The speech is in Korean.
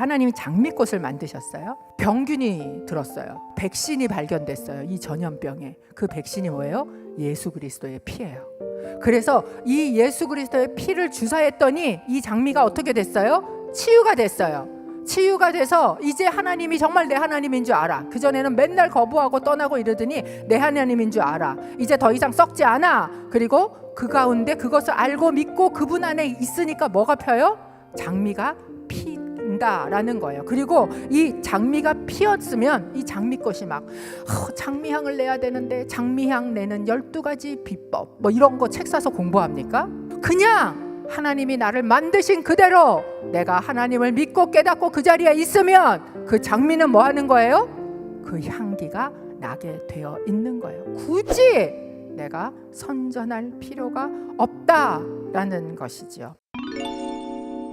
하나님이 장미꽃을 만드셨어요. 병균이 들었어요. 백신이 발견됐어요. 이 전염병에. 그 백신이 뭐예요? 예수 그리스도의 피예요. 그래서 이 예수 그리스도의 피를 주사했더니 이 장미가 어떻게 됐어요? 치유가 됐어요. 치유가 돼서 이제 하나님이 정말 내 하나님인 줄 알아. 그 전에는 맨날 거부하고 떠나고 이러더니 내 하나님인 줄 알아. 이제 더 이상 썩지 않아. 그리고 그 가운데 그것을 알고 믿고 그분 안에 있으니까 뭐가 펴요? 장미가 핀다라는 거예요. 그리고 이 장미가 피었으면 이 장미꽃이 막 어, 장미향을 내야 되는데 장미향 내는 12가지 비법 뭐 이런 거 책 사서 공부합니까? 그냥 하나님이 나를 만드신 그대로 내가 하나님을 믿고 깨닫고 그 자리에 있으면 그 장미는 뭐 하는 거예요? 그 향기가 나게 되어 있는 거예요. 굳이 내가 선전할 필요가 없다라는 것이지요.